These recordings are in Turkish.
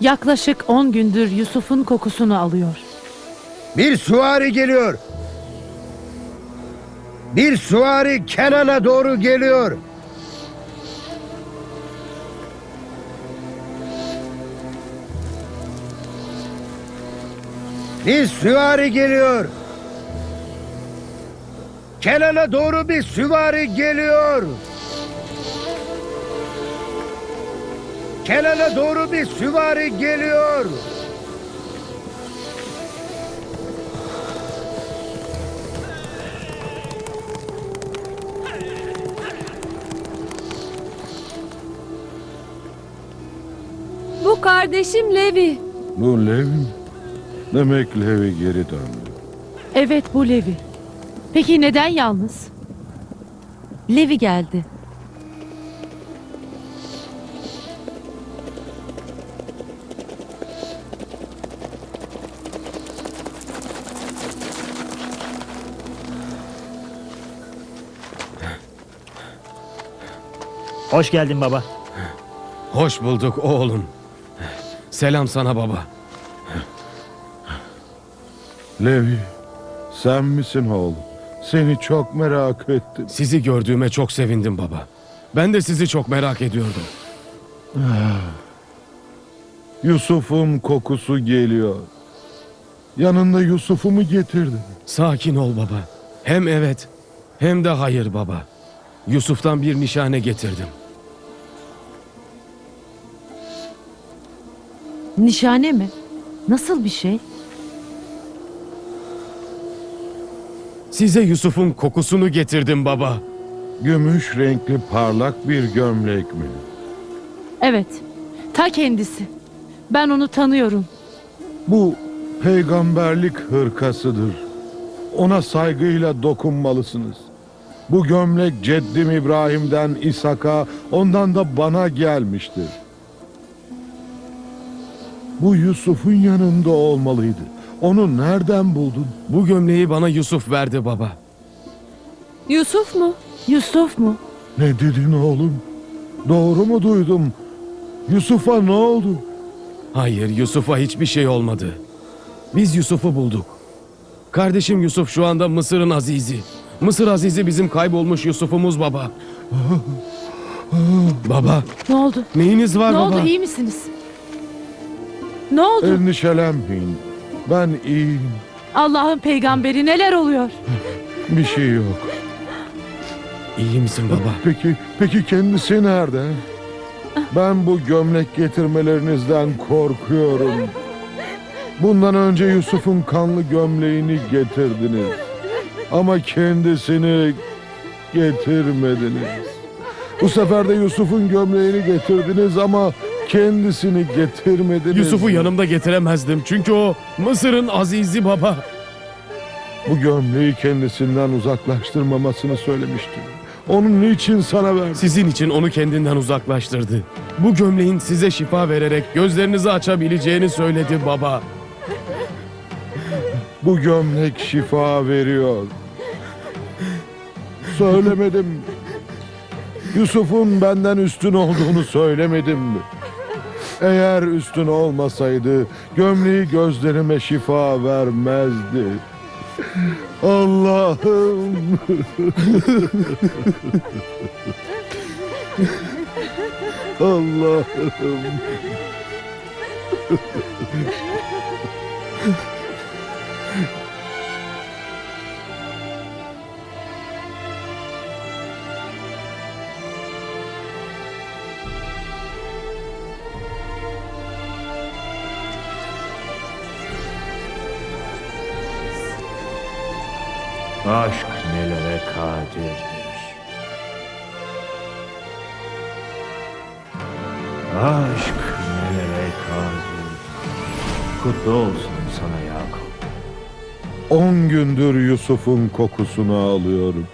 Yaklaşık 10 gündür Yusuf'un kokusunu alıyor. Bir süvari geliyor. Bir süvari Kenan'a doğru geliyor. Bir süvari geliyor. Kenan'a doğru bir süvari geliyor. Kenan'a doğru bir süvari geliyor. Bu kardeşim Levi. Bu Levi mi? Demek Levi geri döndü. Evet bu Levi. Peki neden yalnız? Levi geldi. Hoş geldin baba. Hoş bulduk oğlum. Selam sana baba. Levi, sen misin oğlum? Seni çok merak ettim. Sizi gördüğüme çok sevindim baba. Ben de sizi çok merak ediyordum. Yusuf'un kokusu geliyor. Yanında Yusuf'u mu getirdin? Sakin ol baba. Hem evet hem de hayır baba. Yusuf'tan bir nişane getirdim. Nişane mi? Nasıl bir şey? Size Yusuf'un kokusunu getirdim baba. Gümüş renkli parlak bir gömlek mi? Evet. Ta kendisi. Ben onu tanıyorum. Bu peygamberlik hırkasıdır. Ona saygıyla dokunmalısınız. Bu gömlek ceddim İbrahim'den İshak'a, ondan da bana gelmiştir. Bu Yusuf'un yanında olmalıydı. Onu nereden buldun? Bu gömleği bana Yusuf verdi baba. Yusuf mu? Yusuf mu? Ne dedin oğlum? Doğru mu duydum? Yusuf'a ne oldu? Hayır Yusuf'a hiçbir şey olmadı. Biz Yusuf'u bulduk. Kardeşim Yusuf şu anda Mısır'ın azizi. Mısır azizi bizim kaybolmuş Yusuf'umuz baba. baba Ne oldu? neyiniz var ne baba? oldu? İyi misiniz? Ne oldu? Endişelenmeyin. Ben iyiyim. Allah'ın peygamberi neler oluyor? Bir şey yok. İyi misin baba? Peki, peki kendisi nerede? Ben bu gömlek getirmelerinizden korkuyorum. Bundan önce Yusuf'un kanlı gömleğini getirdiniz. Ama kendisini getirmediniz. Bu sefer de Yusuf'un gömleğini getirdiniz ama kendisini getirmediniz. Yusuf'u yanımda getiremezdim çünkü o Mısır'ın azizi baba. Bu gömleği kendisinden uzaklaştırmamasını söylemiştim. Onun niçin sana verdi? Sizin için onu kendinden uzaklaştırdı. Bu gömleğin size şifa vererek gözlerinizi açabileceğini söyledi baba. Bu gömlek şifa veriyor. Söylemedim. Yusuf'un benden üstün olduğunu söylemedim mi? Eğer üstün olmasaydı gömleği gözlerime şifa vermezdi. Allah'ım. Allah'ım. Aşk nelere kadirdir. Aşk nelere kadirdir. Kutlu olsun sana Yakup. On gündür Yusuf'un kokusunu alıyorum.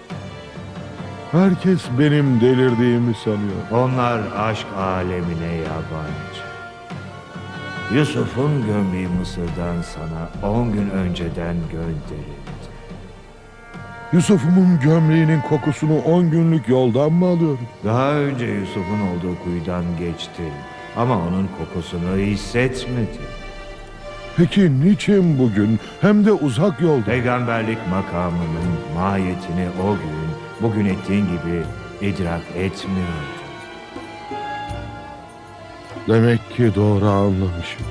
Herkes benim delirdiğimi sanıyor. Onlar aşk alemine yabancı. Yusuf'un gömleği Mısır'dan sana on gün önceden gönderildi. Yusuf'umun gömleğinin kokusunu on günlük yoldan mı alıyorum? Daha önce Yusuf'un olduğu kuyudan geçtin. Ama onun kokusunu hissetmedi. Peki niçin bugün hem de uzak yolda? Peygamberlik makamının mahiyetini o gün, bugün ettiğin gibi idrak etmiyordu. Demek ki doğru anlamışım.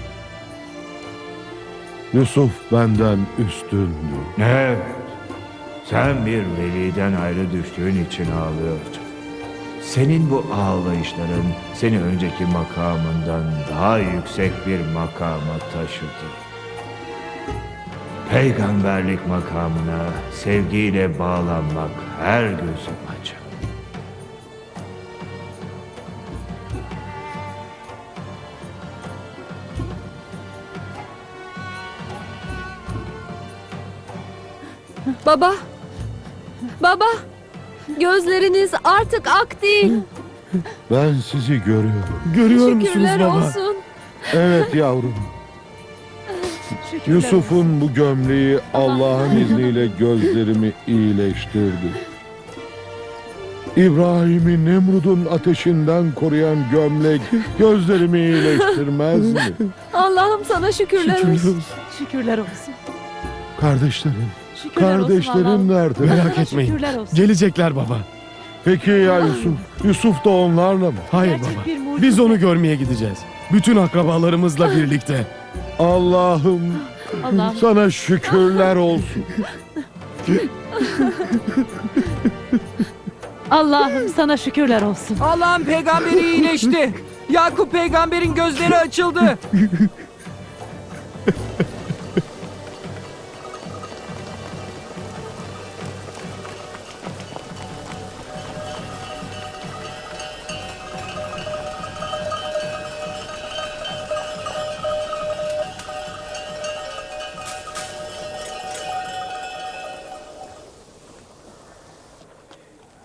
Yusuf benden üstündü. Evet, sen bir veliden ayrı düştüğün için ağlıyordun. Senin bu ağlayışların seni önceki makamından daha yüksek bir makama taşıdı. Peygamberlik makamına sevgiyle bağlanmak her gözüm açık. Baba. Baba. Gözleriniz artık ak değil. Ben sizi görüyorum. Görüyor musunuz Şükürler baba? olsun. Evet yavrum. Yusuf'un bu gömleği Allah'ın izniyle gözlerimi iyileştirdi. İbrahim'i Nemrud'un ateşinden koruyan gömlek gözlerimi iyileştirmez mi? Allah'ım sana şükürler olsun. Şükürler olsun. Kardeşlerim, Şükürler olsun kardeşlerim Allah'ım. nerede? Merak etmeyin. Şükürler olsun. Gelecekler baba. Peki ya Yusuf? Yusuf da onlarla mı? Hayır Gerçek baba. mucize. Biz onu görmeye gideceğiz. Bütün akrabalarımızla birlikte. Allah'ım Allah'ım sana şükürler olsun. Allah'ım sana şükürler olsun. Allah'ın peygamberi iyileşti. Yakup peygamberin gözleri açıldı.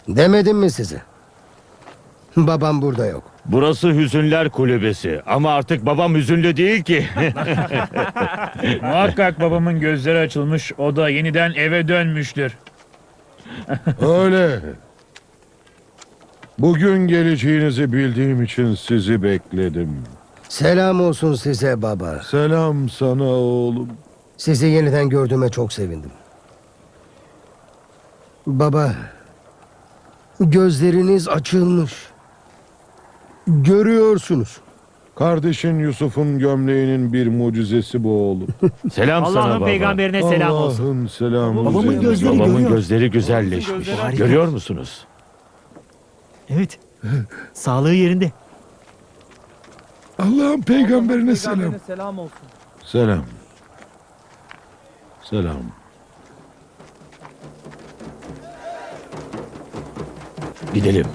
Demedim mi size? Babam burada yok. Burası Hüzünler Kulübesi ama artık babam hüzünlü değil ki. Muhakkak babamın gözleri açılmış, o da yeniden eve dönmüştür. Öyle. Bugün geleceğinizi bildiğim için sizi bekledim. Selam olsun size baba. Selam sana oğlum. Sizi yeniden gördüğüme çok sevindim. Baba, gözleriniz açılmış. Görüyorsunuz. Kardeşin Yusuf'un gömleğinin bir mucizesi bu oğlum. Selam sana Allah'ın baba. peygamberine selam olsun. Allah'ın selamı. Babamın üzerine. gözleri Babamın görüyor. gözleri güzelleşmiş. Görüyor musunuz? Evet. Sağlığı yerinde. Allah'ın peygamberine selam. selam olsun. Selam. Selam. Gidelim.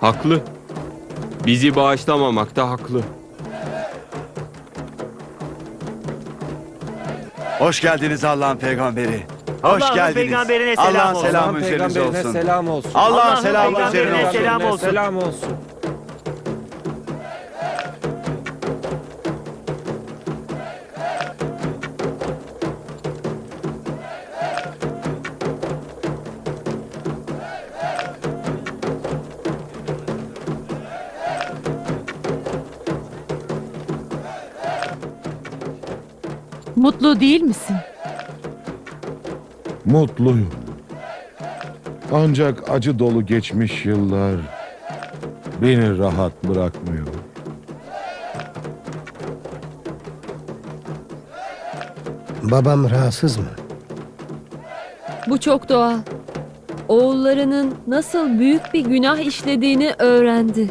Haklı. Bizi bağışlamamakta haklı. Hoş geldiniz Allah'ın peygamberi. Hoş geldiniz. peygamberine selam Allah'ın olsun. selamı üzerinize olsun. selam olsun. Allah'ın selamı peygamberine olsun. Selam olsun. Mutlu değil misin? Mutluyum. Ancak acı dolu geçmiş yıllar beni rahat bırakmıyor. Babam rahatsız mı? Bu çok doğal. Oğullarının nasıl büyük bir günah işlediğini öğrendi.